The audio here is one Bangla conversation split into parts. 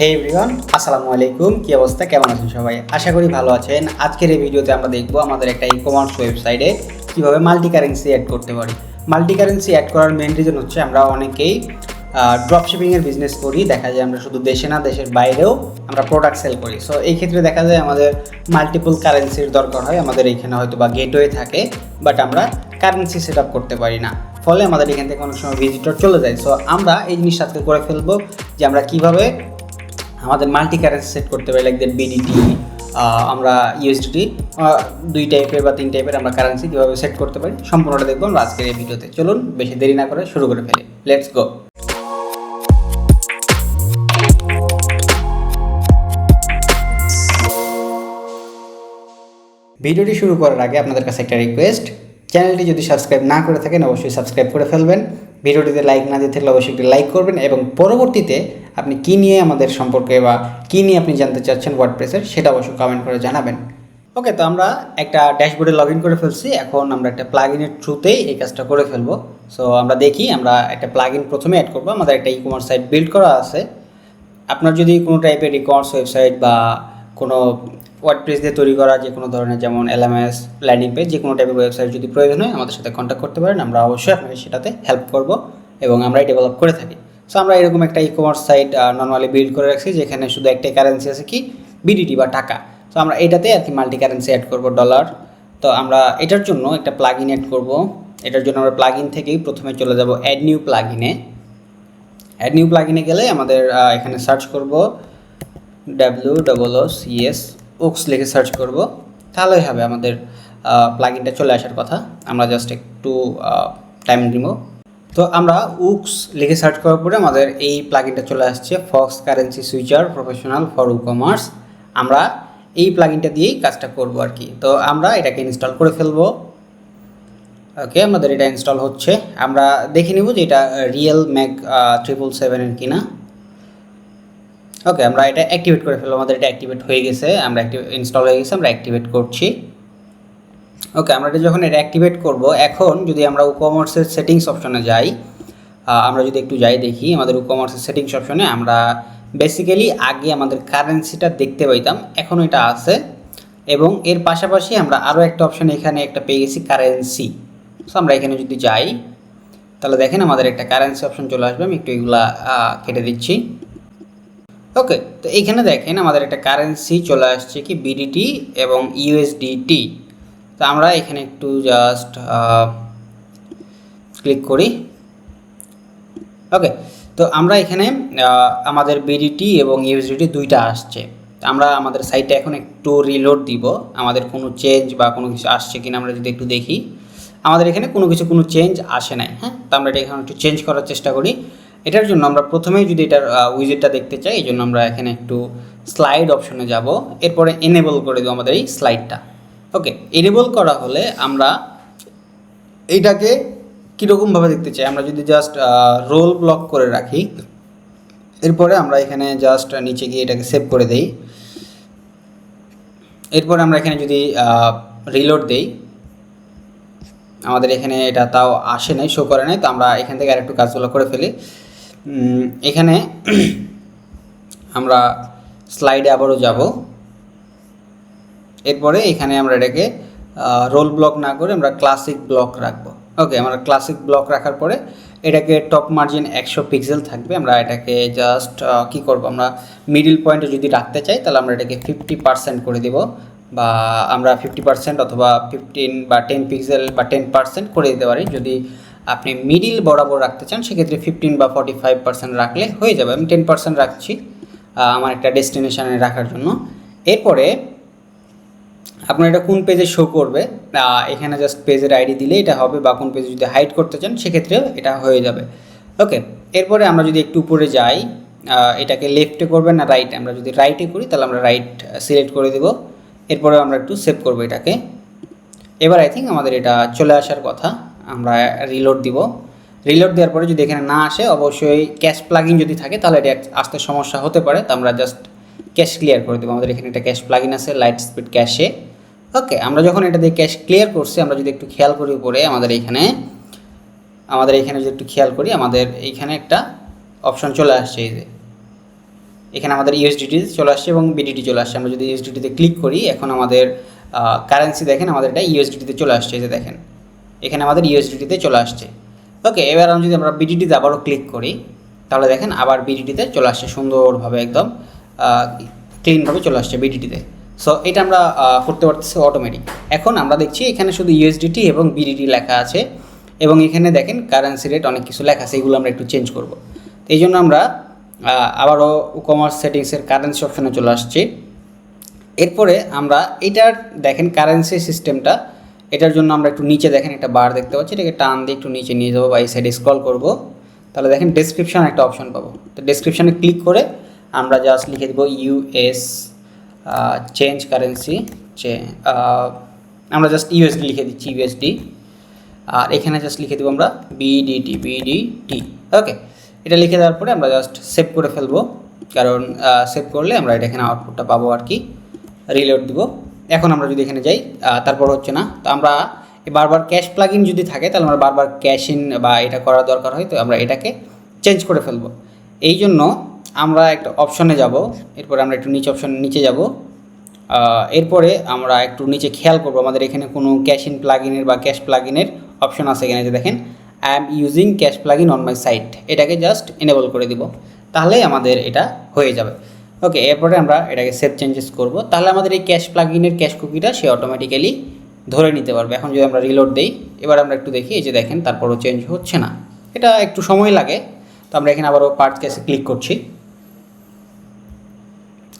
হে এভরিওয়ান আসসালামু আলাইকুম। কি অবস্থা? কেমন আছেন সবাই? আশা করি ভালো আছেন। আজকের এই ভিডিওতে আমরা দেখব আমাদের একটা ই কমার্স ওয়েবসাইটে কীভাবে মাল্টি কারেন্সি অ্যাড করতে পারি। মাল্টি কারেন্সি অ্যাড করার মেন রিজন হচ্ছে আমরা অনেকেই ড্রপ শিপিংয়ের বিজনেস করি। দেখা যায় আমরা শুধু দেশে না, দেশের বাইরেও আমরা প্রোডাক্ট সেল করি। সো এই ক্ষেত্রে দেখা যায় আমাদের মাল্টিপল কারেন্সির দরকার হয়। আমাদের এখানে হয়তো বা গেটওয়ে থাকে বাট আমরা কারেন্সি সেট আপ করতে পারি না। ফলে আমাদের এখান থেকে অনেক সময় ভিজিটর চলে যায়। সো আমরা এই জিনিসটা আজকে করে ফেলব যে আমরা কীভাবে আমাদের মাল্টি কারেন্সি সেট করতে পারি লাইক দ্যাট বিডিটি আমরা ইউএসডিটি দুই টাইপের বা তিন টাইপের আমরা কারেন্সি কীভাবে সেট করতে পারি, সম্পূর্ণটা দেখব আমরা আজকের এই ভিডিওতে। চলুন, বেশি দেরি না করে শুরু করে ফেলি। লেটস গো ভিডিওটি শুরু করার আগে আপনাদের কাছে একটা রিকোয়েস্ট চ্যানেলটি যদি সাবস্ক্রাইব না করে থাকেন, অবশ্যই সাবস্ক্রাইব করে ফেলবেন। ভিডিওটিতে লাইক না দিয়ে থাকলে অবশ্যই একটি লাইক করবেন এবং পরবর্তীতে আপনি কী নিয়ে আমাদের সম্পর্কে বা কী নিয়ে আপনি জানতে চাচ্ছেন ওয়ার্ডপ্রেসের সেটা অবশ্যই কমেন্ট করে জানাবেন। ওকে তো আমরা একটা ড্যাশবোর্ডে লগ করে ফেলছি। এখন আমরা একটা প্লাগ ইনের থ্রুতেই এই কাজটা করে ফেলব। সো আমরা দেখি, আমরা একটা প্লাগ ইন প্রথমে অ্যাড করব। আমাদের একটা ই কমার্স সাইট বিল্ড করা আছে। আপনার যদি কোনো টাইপের ই কমার্স ওয়েবসাইট বা কোনো ওয়ার্ডপ্রেস দিয়ে তৈরি করা, যে কোনো ধরনের যেমন এলএমএস ল্যান্ডিং পেজ যে কোনো টাইপের ওয়েবসাইট যদি প্রয়োজন হয়, আমাদের সাথে কন্ট্যাক্ট করতে পারেন। আমরা অবশ্যই আপনাকে সেটাতে হেল্প করব এবং আমরাই ডেভেলপ করে থাকি। সো আমরা এরকম একটা e commerce site normally build করে রাখছি, যেখানে শুধু একটাই কারেন্সি আছে কি? বিডিটি বা টাকা। তো আমরা এটাতে আর কি মাল্টি কারেন্সি অ্যাড করব ডলার তো আমরা এটার জন্য একটা প্লাগ ইন অ্যাড করব। এটার জন্য আমরা প্লাগ ইন থেকেই প্রথমে চলে যাব অ্যাড নিউ প্লাগ ইনে অ্যাড নিউ প্লাগ ইনে গেলে আমাদের এখানে সার্চ করব। ডাব্লিউ ডবল ও সিএস ওক্স লিখে সার্চ করব। তাহলেই হবে আমাদের প্লাগ ইনটা চলে আসার কথা। আমরা জাস্ট একটু টাইম দিব তো আমরা উক্স লিখে সার্চ করার পরে আমাদের এই প্লাগ ইনটা চলে আসছে fox currency switcher professional for e commerce আমরা এই প্লাগ ইনটা দিয়েই কাজটা করব আর কি। তো আমরা এটাকে ইনস্টল করে ফেলব। ওকে আমাদের এটা ইনস্টল হচ্ছে। আমরা দেখে নেব যে এটা রিয়েল ম্যাক ট্রিপল সেভেনের কিনা। ওকে আমরা এটা অ্যাক্টিভেট করে ফেলব। আমাদের এটা অ্যাক্টিভেট হয়ে গেছে। আমরা ইনস্টল হয়ে গেছে, আমরা অ্যাক্টিভেট করছি। ওকে আমরা এটা যখন এটা অ্যাক্টিভেট করব, এখন যদি আমরা কমার্সের সেটিংস অপশনে যাই আমরা যদি একটু যাই দেখি আমাদের কমার্সের সেটিংস অপশনে আমরা বেসিক্যালি আগে আমাদের কারেন্সিটা দেখতে পাইতাম, এখন এটা আছে। এবং এর পাশাপাশি আমরা আরও একটা অপশন এখানে একটা পেয়ে গেছি কারেন্সি সো আমরা এখানে যদি যাই, তাহলে দেখেন আমাদের একটা কারেন্সি অপশন চলে আসবে, আমি একটু এগুলা কেটে দিচ্ছি। ওকে তো এইখানে দেখেন আমাদের একটা কারেন্সি চলে আসছে কি বিডিটি এবং ইউএসডিটি তো আমরা এখানে একটু জাস্ট ক্লিক করি। ওকে তো আমরা এখানে আমাদের বিডিটি এবং ইউএসডিটি দুইটা আসছে। আমরা আমাদের সাইটে এখন একটু রিলোড দিব। আমাদের কোনো চেঞ্জ বা কোনো কিছু আসছে কিনা আমরা যদি একটু দেখি। আমাদের এখানে কোনো কিছু, কোনো চেঞ্জ আসে নাই হ্যাঁ? তো আমরা এটা এখানে একটু চেঞ্জ করার চেষ্টা করি। এটার জন্য আমরা প্রথমেই যদি এটার উইজেটটা দেখতে চাই, এই জন্য আমরা এখানে একটু স্লাইড অপশনে যাব। এরপরে এনেবল করে দেবো আমাদের এই স্লাইডটা ওকে এনেবল করা হলে আমরা এইটাকে কীরকমভাবে দেখতে চাই? আমরা যদি জাস্ট রোল ব্লক করে রাখি, এরপরে আমরা এখানে জাস্ট নিচে গিয়ে এটাকে সেভ করে দেই। এরপরে আমরা এখানে যদি রিলোড দেই, আমাদের এখানে এটা তাও আসে নাই শো করে নাই, তো আমরা এখান থেকে আরেকটু কাজগুলো করে ফেলি। এখানে আমরা স্লাইডে আবারও যাব। এরপরে এখানে আমরা এটাকে রোল ব্লক না করে আমরা ক্লাসিক ব্লক রাখব। ওকে আমরা ক্লাসিক ব্লক রাখার পরে এটাকে টপ মার্জিন একশো পিক্সেল থাকবে। আমরা এটাকে জাস্ট কি করব? আমরা মিডিল পয়েন্টে যদি রাখতে চাই, তাহলে আমরা এটাকে ফিফটি পার্সেন্ট করে দেব বা আমরা ফিফটি পার্সেন্ট অথবা ফিফটিন বা টেন পিক্সেল বা টেন পার্সেন্ট করে দিতে পারি। যদি আপনি মিডিল বরাবর রাখতে চান, সেক্ষেত্রে ফিফটিন বা ফর্টি ফাইভ পার্সেন্ট রাখলে হয়ে যাবে। আমি টেন পার্সেন্ট রাখছি আমার একটা ডেস্টিনেশানে রাখার জন্য। এরপরে আপনার এটা কোন পেজে শো করবে? এখানে জাস্ট পেজের আইডি দিলে এটা হবে বা কোন পেজে যদি হাইড করতে চান, সেক্ষেত্রেও এটা হয়ে যাবে। ওকে এরপরে আমরা যদি একটু উপরে যাই এটাকে লেফটে করবেন না রাইট আমরা যদি রাইটে করি, তাহলে আমরা রাইট সিলেক্ট করে দেব। এরপরে আমরা একটু সেভ করব এটাকে। এবার আই থিঙ্ক আমাদের এটা চলে আসার কথা, আমরা রিলোড দিব। রিলোড দেওয়ার পরে যদি এখানে না আসে, অবশ্যই ক্যাশ প্লাগিং যদি থাকে, তাহলে এটা আসতে সমস্যা হতে পারে। তো আমরা জাস্ট ক্যাশ ক্লিয়ার করে দেবো। আমাদের এখানে একটা ক্যাশ প্লাগিন আছে লাইট স্পিড ক্যাশে ওকে আমরা যখন এটা দিয়ে ক্যাশ ক্লিয়ার করছি, আমরা যদি একটু খেয়াল করি উপরে, আমাদের এইখানে আমাদের এইখানে যদি একটু খেয়াল করি, আমাদের এইখানে একটা অপশন চলে আসছে এই যে। এখানে আমাদের ইউএসডিটি চলে আসছে এবং বিডিটি চলে আসছে। আমরা যদি ইউএসডিটিতে ক্লিক করি, এখন আমাদের কারেন্সি দেখেন, আমাদের এটা ইউএসডিটিতে চলে আসছে এই যে দেখেন। এখানে আমাদের ইউএসডিটিতে চলে আসছে। ওকে এবার আমি যদি আমরা বিডিটিতে আবারও ক্লিক করি, তাহলে দেখেন আবার বিডিটিতে চলে আসছে সুন্দরভাবে একদম ক্লিনভাবে চলে আসছে বিডিটিতে সো এটা আমরা করতে পারতেছি অটোমেটিক এখন আমরা দেখছি এখানে শুধু ইউএসডিটি এবং বিডিটি লেখা আছে এবং এখানে দেখেন কারেন্সি রেট অনেক কিছু লেখা আছে, এগুলো আমরা একটু চেঞ্জ করব। এই জন্য আমরা আবারও কমার্স সেটিংসের কারেন্সি অপশানে চলে আসছি। এরপরে আমরা এটার, দেখেন কারেন্সি সিস্টেমটা এটার জন্য আমরা একটু নিচে দেখেন একটা বার দেখতে পাচ্ছি, এটাকে টান দিয়ে একটু নিচে নিয়ে যাব বা এই সাইডে স্ক্রল করব। তাহলে দেখেন ডেসক্রিপশন একটা অপশন পাবো। তো ডেসক্রিপশানে ক্লিক করে আমরা জাস্ট লিখে দেবো ইউএস চেঞ্জ কারেন্সি আমরা জাস্ট ইউএসডি লিখে দিচ্ছি ইউএসডি আর এখানে জাস্ট লিখে দেবো আমরা বিডিটি বিডিটি ওকে এটা লিখে দেওয়ার পরে আমরা জাস্ট সেভ করে ফেলব, কারণ সেভ করলে আমরা এটা এখানে আউটপুটটা পাবো আর কি। রিলোড দিব। এখন আমরা যদি এখানে যাই তারপর হচ্ছে না, তো আমরা বারবার ক্যাশ প্লাগ ইন যদি থাকে, তাহলে আমরা বারবার ক্যাশ ইন বা এটা করার দরকার হয়, তো আমরা এটাকে চেঞ্জ করে ফেলব। এই জন্য আমরা একটা অপশনে যাব, এরপর আমরা একটু নিচে অপশন নিচে যাব এরপরে আমরা একটু নিচে খেয়াল করব আমাদের এখানে কোনো ক্যাশ ইন প্লাগ ইনের বা ক্যাশ প্লাগ ইনের অপশন আছে এখানে যে দেখেন I am using cache plugin on my site এটাকে জাস্ট এনেবল করে দিব তাহলে আমাদের এটা হয়ে যাবে। ওকে এরপরে আমরা এটাকে সেভ চেঞ্জেস করব, তাহলে আমাদের এই ক্যাশ প্লাগ ইনের ক্যাশ কুকিটা সে অটোমেটিক্যালি ধরে নিতে পারবে। এখন যদি আমরা রিলোড দিই, এবার আমরা একটু দেখি, এই যে দেখেন, তারপরও চেঞ্জ হচ্ছে না। এটা একটু সময় লাগে, তো আমরা এখানে আবারও পার্ট ক্যাশে ক্লিক করছি।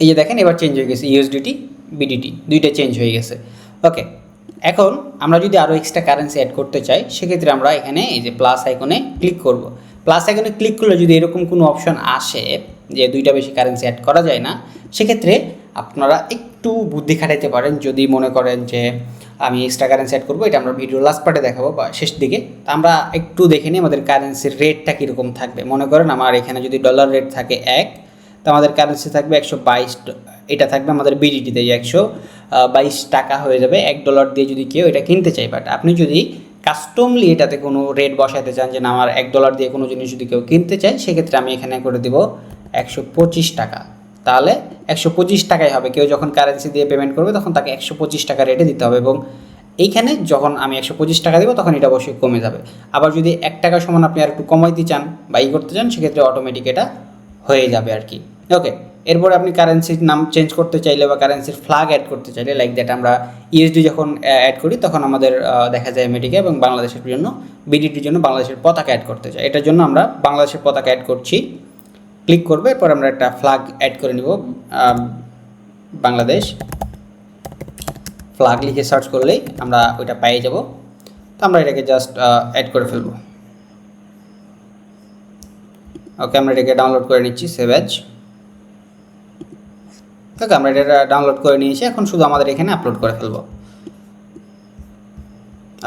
এই যে দেখেন, এবার চেঞ্জ হয়ে গেছে ইউএসডিটি বিডিটি দুইটা চেঞ্জ হয়ে গেছে। ওকে এখন আমরা যদি আরও এক্সট্রা কারেন্সি অ্যাড করতে চাই, সেক্ষেত্রে আমরা এখানে এই যে প্লাস আইকনে ক্লিক করব। প্লাস আইকনে ক্লিক করলে যদি এরকম কোনো অপশন আসে যে দুইটা বেশি কারেন্সি অ্যাড করা যায় না, সেক্ষেত্রে আপনারা একটু বুদ্ধি খাটাইতে পারেন। যদি মনে করেন যে আমি এক্সট্রা কারেন্সি অ্যাড করব, এটা আমরা ভিডিও লাস্ট পার্টে দেখাবো বা শেষ দিকে। তা আমরা একটু দেখে নিই আমাদের কারেন্সির রেটটা কীরকম থাকবে। মনে করেন আমার এখানে যদি ডলার রেট থাকে এক তো আমাদের কারেন্সি থাকবে একশো বাইশ এটা থাকবে আমাদের বিডিটিতে একশো বাইশ টাকা হয়ে যাবে, এক ডলার দিয়ে যদি কেউ এটা কিনতে চায়। বাট আপনি যদি কাস্টমলি এটাতে কোনো রেট বসাতে চান যে না, আমার এক ডলার দিয়ে কোনো জিনিস যদি কেউ কিনতে চায়, সেক্ষেত্রে আমি এখানে করে দেবো একশো পঁচিশ টাকা। তাহলে একশো পঁচিশ টাকাই হবে। কেউ যখন কারেন্সি দিয়ে পেমেন্ট করবে, তখন তাকে একশো পঁচিশ টাকা রেটে দিতে হবে এবং এইখানে যখন আমি একশো পঁচিশ টাকা দেবো, তখন এটা অবশ্যই কমে যাবে। আবার যদি এক টাকা সমান আপনি আর একটু কমাইতে চান বা ই করতে চান, সেক্ষেত্রে অটোমেটিক এটা হয়ে যাবে আর কি। ওকে এরপরে আপনি কারেন্সির নাম চেঞ্জ করতে চাইলে বা কারেন্সির ফ্ল্যাগ অ্যাড করতে চাইলে লাইক দ্যাট আমরা ইউএসডি যখন অ্যাড করি তখন আমাদের আহ, দেখা যায় আমেরিকা এবং বাংলাদেশের জন্য বিডিটির জন্য বাংলাদেশের পতাকা অ্যাড করতে চাই। এটার জন্য আমরা বাংলাদেশের পতাকা অ্যাড করছি। ক্লিক করবে এরপর আমরা একটা ফ্ল্যাগ অ্যাড করে নিব আম, বাংলাদেশ। ফ্ল্যাগ লিখে সার্চ করলেই আমরা ওইটা পেয়ে যাব। তো আমরা এটাকে জাস্ট অ্যাড করে ফেলব। ওকে আমরা এটাকে ডাউনলোড করে নিচ্ছি সেভ অ্যাজ ওকে, আমরা এটা ডাউনলোড করে নিয়েছি, এখন শুধু আমাদের এখানে আপলোড করে ফেলব।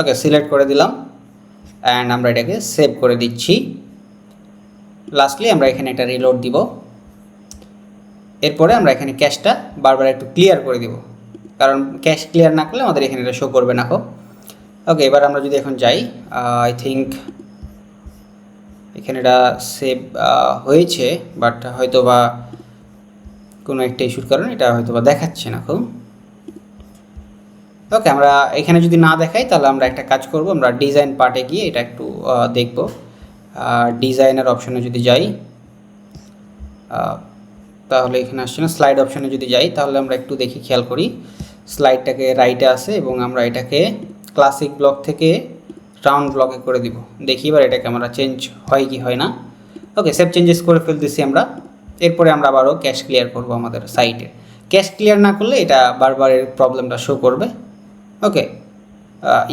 ওকে সিলেক্ট করে দিলাম অ্যান্ড আমরা এটাকে সেভ করে দিচ্ছি। লাস্টলি আমরা এখানে একটা রিলোড দিব। এরপরে আমরা এখানে ক্যাশটা বারবার একটু ক্লিয়ার করে দিব। কারণ ক্যাশ ক্লিয়ার না করলে আমাদের এখানে এটা শো করবে না খো ওকে, এবার আমরা যদি এখন যাই আই থিঙ্ক এখানে এটা সেভ হয়েছে বাট হয়তো বা কোনো একটা ইস্যুর কারণে এটা হয়তো বা দেখাচ্ছে না খুব। ওকে আমরা এখানে যদি না দেখাই, তাহলে আমরা একটা কাজ করব, আমরা ডিজাইন পার্টে গিয়ে এটা একটু দেখব। ডিজাইনার অপশনে যদি যাই তাহলে এখানে আসছে না। স্লাইড অপশনে যদি যাই, তাহলে আমরা একটু দেখি, খেয়াল করি। স্লাইডটাকে রাইটে আছে এবং আমরা এটাকে ক্লাসিক ব্লক থেকে রাউন্ড ব্লকে করে দিব। দেখি এবার এটাকে আমরা চেঞ্জ হয় কি হয় না। ওকে সেভ চেঞ্জেস করে ফেলতেছি আমরা। এরপরে আমরা আবারও ক্যাশ ক্লিয়ার করব আমাদের সাইটে ক্যাশ ক্লিয়ার না করলে এটা বারবার এর প্রবলেমটা শো করবে। ওকে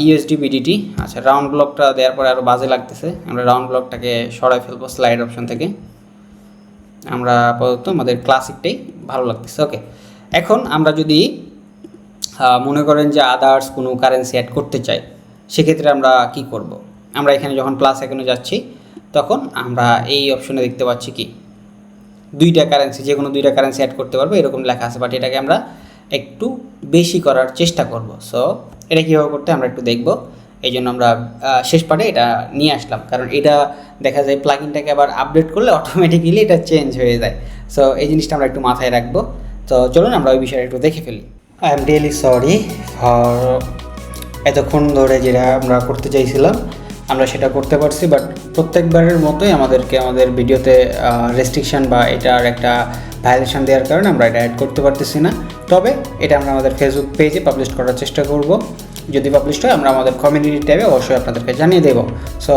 ইউএসডি বিডিটি আচ্ছা রাউন্ড ব্লকটা দেওয়ার পরে আরও বাজে লাগতেছে। আমরা রাউন্ড ব্লকটাকে সরাই ফেলব স্লাইড অপশন থেকে। আমরা আপাতত আমাদের ক্লাসিকটাই ভালো লাগতেছে ওকে এখন আমরা যদি মনে করেন যে আদার্স কোনো কারেন্সি অ্যাড করতে চাই, সেক্ষেত্রে আমরা কি করব। আমরা এখানে যখন প্লাস এখানে যাচ্ছি, তখন আমরা এই অপশনে দেখতে পাচ্ছি কি? দুইটা কারেন্সি যে কোনো দুইটা কারেন্সি অ্যাড করতে পারব, এরকম লেখা আছে বাট এটাকে আমরা একটু বেশি করার চেষ্টা করব। সো এটা কীভাবে করতে আমরা একটু দেখব। এই জন্য আমরা শেষ পার্টে এটা নিয়ে আসলাম, কারণ এটা দেখা যায় প্লাগিনটাকে আবার আপডেট করলে অটোমেটিক্যালি এটা চেঞ্জ হয়ে যায়। সো এই জিনিসটা আমরা একটু মাথায় রাখব। তো চলুন আমরা ওই বিষয়টা একটু দেখে ফেলি। I am really sorry for এতক্ষণ ধরে যেটা আমরা করতে চাইছিলাম। আমরা সেটা করতে পারছি বাট প্রত্যেকবারের মতোই আমাদেরকে, আমাদের ভিডিওতে রেস্ট্রিকশন বা এটার একটা ভায়োলেশন দেওয়ার কারণে আমরা এটা অ্যাড করতে পারতেছি না। তবে এটা আমরা আমাদের ফেসবুক পেজে পাবলিশ করার চেষ্টা করব। যদি পাবলিশ হয়, আমরা আমাদের কমিউনিটি ট্যাবে অবশ্যই আপনাদেরকে জানিয়ে দেবো। সো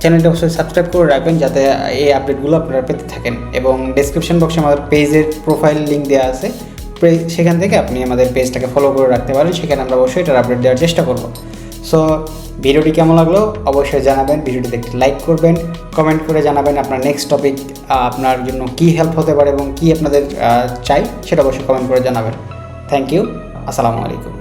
চ্যানেলটা অবশ্যই সাবস্ক্রাইব করে রাখবেন, যাতে এই আপডেটগুলো আপনারা পেতে থাকেন। এবং ডিসক্রিপশন বক্সে আমাদের পেজের প্রোফাইল লিঙ্ক দেওয়া আছে। সেখান থেকে আপনি আমাদের পেজটাকে ফলো করে রাখতে পারেন। সেখানে আমরা অবশ্যই এটার আপডেট দেওয়ার চেষ্টা করব। সো ভিডিওটি কেমন লাগল? অবশ্যই জানাবেন। ভিডিওটি দেখতে লাইক করবেন। কমেন্ট করে জানাবেন আপনার নেক্সট টপিক আপনার জন্য কী হেল্প হতে পারে এবং কী আপনাদের চাই, সেটা অবশ্যই কমেন্ট করে জানাবেন। থ্যাংক ইউ আসসালামু আলাইকুম।